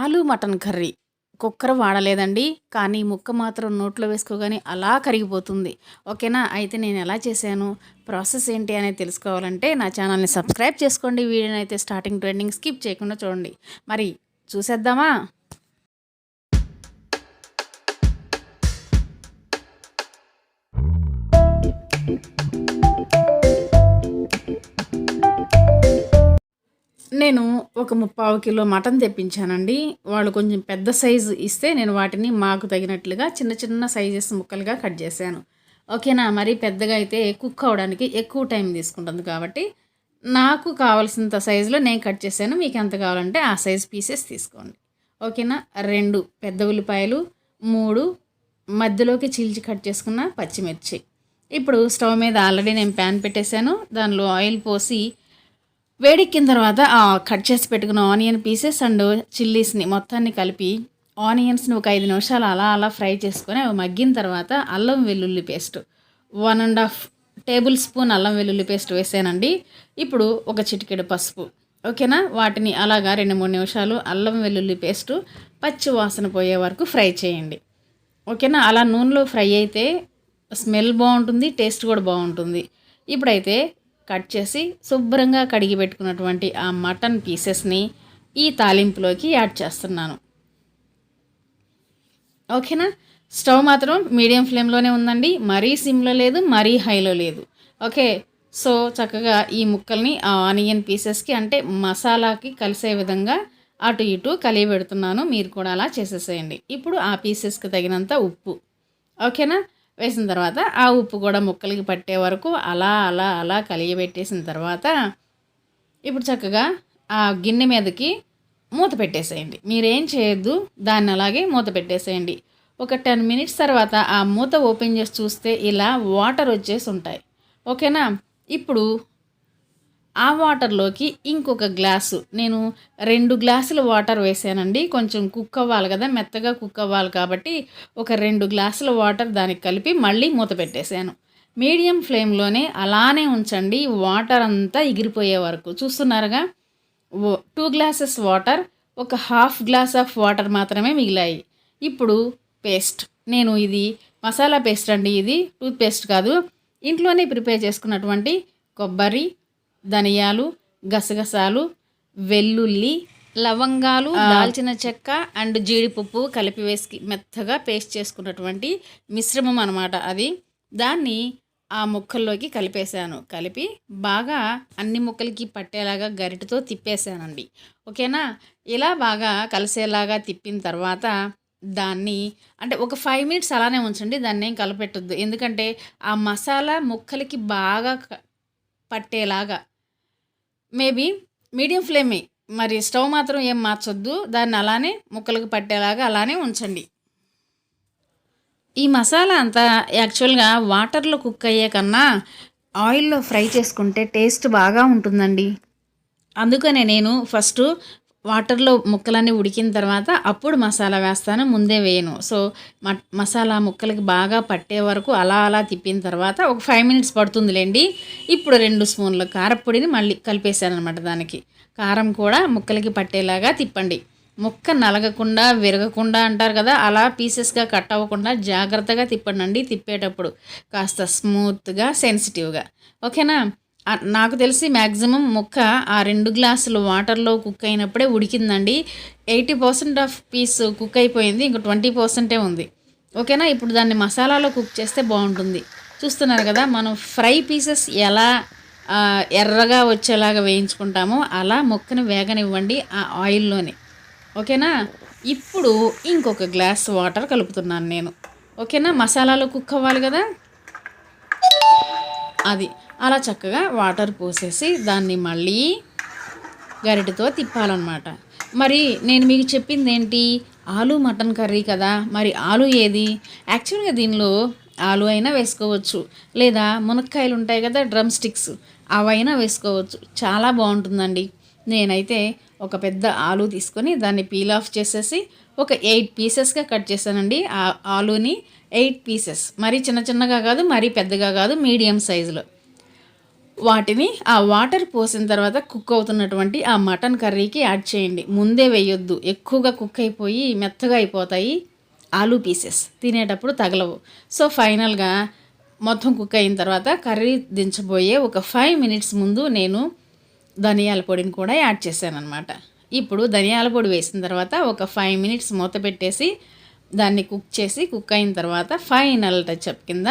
ఆలు mutton curry cooker వాడలేదండి. కానీ ముక్క మాత్రం నోట్లో వేసుకోగానే అలా కరిగిపోతుంది. ఓకేనా? అయితే నేను ఎలా చేశాను? ప్రాసెస్ ఏంటి అనేది తెలుసుకోవాలంటే నా ఛానల్ని సబ్స్క్రైబ్ చేసుకోండి. వీడియోని అయితే స్టార్టింగ్ ట్రెండింగ్ స్కిప్ చేయకుండా చూడండి. మరి చూసేద్దామా? నేను ఒక ముప్పావు కిలో మటన్ తెప్పించానండి. వాళ్ళు కొంచెం పెద్ద సైజు ఇస్తే నేను వాటిని మాకు తగినట్లుగా చిన్న చిన్న సైజెస్ ముక్కలుగా కట్ చేశాను. ఓకేనా? మరి పెద్దగా అయితే కుక్ అవడానికి ఎక్కువ టైం తీసుకుంటుంది కాబట్టి నాకు కావాల్సినంత సైజులో నేను కట్ చేశాను. మీకు ఎంత కావాలంటే ఆ సైజ్ పీసెస్ తీసుకోండి. ఓకేనా? రెండు పెద్ద ఉల్లిపాయలు మూడు మధ్యలోకి చీల్చి కట్ చేసుకున్న పచ్చిమిర్చి. ఇప్పుడు స్టవ్ మీద ఆల్రెడీ నేను ప్యాన్ పెట్టేశాను. దానిలో ఆయిల్ పోసి వేడెక్కిన తర్వాత కట్ చేసి పెట్టుకున్న ఆనియన్ పీసెస్ అండ్ చిల్లీస్ని మొత్తాన్ని కలిపి ఆనియన్స్ని ఒక ఐదు నిమిషాలు అలా అలా ఫ్రై చేసుకొని అవి మగ్గిన తర్వాత అల్లం వెల్లుల్లి paste. One and half tablespoon అల్లం వెల్లుల్లి పేస్ట్ వేసానండి. ఇప్పుడు ఒక చిటికెడు పసుపు. ఓకేనా? వాటిని అలాగా రెండు మూడు నిమిషాలు అల్లం వెల్లుల్లి పేస్టు పచ్చి వాసన పోయే వరకు ఫ్రై చేయండి. ఓకేనా? అలా నూనెలో ఫ్రై అయితే స్మెల్ బాగుంటుంది టేస్ట్ కూడా బాగుంటుంది. ఇప్పుడైతే కట్ చేసి శుభ్రంగా కడిగి పెట్టుకున్నటువంటి ఆ మటన్ పీసెస్ని ఈ తాలింపులోకి యాడ్ చేస్తున్నాను. ఓకేనా? స్టవ్ మాత్రం మీడియం ఫ్లేమ్లోనే ఉందండి. మరీ సిమ్లో లేదు మరీ హైలో లేదు. ఓకే? సో చక్కగా ఈ ముక్కల్ని ఆ ఆనియన్ పీసెస్కి అంటే మసాలాకి కలిసే విధంగా అటు ఇటు కలిగి పెడుతున్నాను. మీరు కూడా అలా చేసేసేయండి. ఇప్పుడు ఆ పీసెస్కి తగినంత ఉప్పు. ఓకేనా? వేసిన తర్వాత ఆ ఉప్పు కూడా ముక్కలకి పట్టే వరకు అలా అలా అలా కలియబెట్టేసిన తర్వాత ఇప్పుడు చక్కగా ఆ గిన్నె మీదకి మూత పెట్టేసేయండి. మీరేం చేయొద్దు దాన్ని అలాగే మూత పెట్టేసేయండి. ఒక టెన్ మినిట్స్ తర్వాత ఆ మూత ఓపెన్ చేసి చూస్తే ఇలా వాటర్ వచ్చేసి ఉంటాయి. ఓకేనా? ఇప్పుడు ఆ వాటర్లోకి ఇంకొక గ్లాసు. నేను రెండు గ్లాసుల వాటర్ వేసానండి. కొంచెం కుక్ అవ్వాలి కదా మెత్తగా కుక్ అవ్వాలి కాబట్టి ఒక రెండు గ్లాసుల వాటర్ దానికి కలిపి మళ్ళీ మూత పెట్టేశాను మీడియం ఫ్లేమ్లోనే అలానే ఉంచండి. వాటర్ అంతా ఎగిరిపోయే వరకు. చూస్తున్నారుగా? టూ గ్లాసెస్ వాటర్ ఒక హాఫ్ గ్లాస్ ఆఫ్ వాటర్ మాత్రమే మిగిలాయి. ఇప్పుడు పేస్ట్. నేను ఇది మసాలా పేస్ట్ అండి ఇది. టూత్ పేస్ట్ కాదు. ఇంట్లోనే ప్రిపేర్ చేసుకున్నటువంటి కొబ్బరి ధనియాలు గసగసాలు వెల్లుల్లి లవంగాలు దాల్చిన చెక్క అండ్ జీడిపప్పు కలిపి వేసి మెత్తగా పేస్ట్ చేసుకున్నటువంటి మిశ్రమం అనమాట అది. దాన్ని ఆ ముక్కల్లోకి కలిపేశాను. కలిపి బాగా అన్ని ముక్కలకి పట్టేలాగా గరిటతో తిప్పేశానండి. ఓకేనా? ఇలా బాగా కలిసేలాగా తిప్పిన తర్వాత దాన్ని అంటే ఒక ఫైవ్ మినిట్స్ అలానే ఉంచండి దాన్ని ఏం కలపెట్టొద్దు. ఎందుకంటే ఆ మసాలా ముక్కలకి బాగా పట్టేలాగా మేబీ మీడియం ఫ్లేమే. మరి స్టవ్ మాత్రం ఏం మార్చొద్దు. దాన్ని అలానే ముక్కలకు పట్టేలాగా అలానే ఉంచండి. ఈ మసాలా అంతా యాక్చువల్గా వాటర్లో కుక్ అయ్యే కన్నా ఆయిల్లో ఫ్రై చేసుకుంటే టేస్ట్ బాగా ఉంటుందండి. అందుకనే నేను ఫస్ట్ వాటర్లో ముక్కలన్నీ ఉడికిన తర్వాత అప్పుడు మసాలా వేస్తాను ముందే వేయను. సో మసాలా ముక్కలకి బాగా పట్టే వరకు అలా అలా తిప్పిన తర్వాత ఒక ఫైవ్ మినిట్స్ పడుతుందిలేండి. ఇప్పుడు రెండు స్పూన్ల కారపొడిని మళ్ళీ కలిపేశాను అనమాట దానికి. కారం కూడా ముక్కలకి పట్టేలాగా తిప్పండి. ముక్క నలగకుండా విరగకుండా అంటారు కదా అలా పీసెస్గా కట్ అవ్వకుండా జాగ్రత్తగా తిప్పండి తిప్పేటప్పుడు. కాస్త స్మూత్గా సెన్సిటివ్గా. ఓకేనా? నాకు తెలిసి మ్యాక్సిమం ముక్క ఆ రెండు గ్లాసులు వాటర్లో కుక్ అయినప్పుడే ఉడికిందండి. Eighty percent of piece cook అయిపోయింది ఇంక ట్వంటీ పర్సెంటే ఉంది. ఓకేనా? ఇప్పుడు దాన్ని మసాలాలో కుక్ చేస్తే బాగుంటుంది. చూస్తున్నారు కదా మనం ఫ్రై పీసెస్ ఎలా ఎర్రగా వచ్చేలాగా వేయించుకుంటామో అలా ముక్కను వేగనివ్వండి ఆ ఆయిల్లోనే. ఓకేనా? ఇప్పుడు ఇంకొక గ్లాస్ వాటర్ కలుపుతున్నాను నేను. ఓకేనా? మసాలాలో కుక్ అవ్వాలి కదా? అది. అలా చక్కగా వాటర్ పోసేసి దాన్ని మళ్ళీ గరిటతో తిప్పాలన్నమాట. మరి నేను మీకు చెప్పింది ఏంటి ఆలు మటన్ కర్రీ కదా. మరి ఆలు ఏది? యాక్చువల్గా దీనిలో ఆలు అయినా వేసుకోవచ్చు. లేదా మునక్కాయలు ఉంటాయి కదా డ్రమ్ స్టిక్స్ అవైనా వేసుకోవచ్చు. చాలా బాగుంటుందండి. నేనైతే ఒక పెద్ద ఆలు తీసుకొని దాన్ని పీల్ ఆఫ్ చేసేసి ఒక ఎయిట్ పీసెస్గా కట్ చేశానండి. ఆ ఆలుని ఎయిట్ పీసెస్. మరీ చిన్న చిన్నగా కాదు మరీ పెద్దగా కాదు మీడియం సైజులో. వాటిని ఆ వాటర్ పోసిన తర్వాత కుక్ అవుతున్నటువంటి ఆ మటన్ కర్రీకి యాడ్ చేయండి. ముందే వేయొద్దు. ఎక్కువగా కుక్ అయిపోయి మెత్తగా అయిపోతాయి ఆలూ పీసెస్. తినేటప్పుడు తగలవు. సో ఫైనల్గా మొత్తం కుక్ అయిన తర్వాత కర్రీ దించబోయే ఒక ఫైవ్ మినిట్స్ ముందు నేను ధనియాల పొడిని కూడా యాడ్ చేశాను అనమాట ఇప్పుడు ధనియాల పొడి వేసిన తర్వాత ఒక ఫైవ్ మినిట్స్ మూత పెట్టేసి దాన్ని కుక్ చేసి కుక్ అయిన తర్వాత ఫైనల్ టచ్అప్ కింద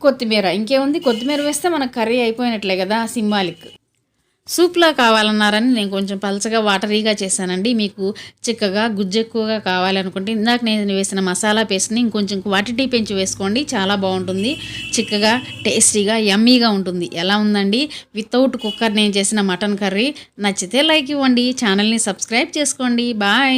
కొత్తిమీర. ఇంకేముంది? కొత్తిమీర వేస్తే మన కర్రీ అయిపోయినట్లే కదా సింబాలిక్. సూప్లా కావాలన్నారని నేను కొంచెం పలచగా వాటరీగా చేశానండి. మీకు చిక్కగా గుజ్జు ఎక్కువగా కావాలనుకుంటే ఇందాక నేను వేసిన మసాలా పేస్ట్ని ఇంకొంచెం క్వాంటిటీ పెంచి వేసుకోండి. చాలా బాగుంటుంది. చిక్కగా టేస్టీగా యమ్మీగా ఉంటుంది. ఎలా ఉందండి? వితౌట్ కుక్కర్ నేను చేసిన మటన్ కర్రీ. నచ్చితే లైక్ ఇవ్వండి. ఛానల్ని సబ్స్క్రైబ్ చేసుకోండి. బాయ్.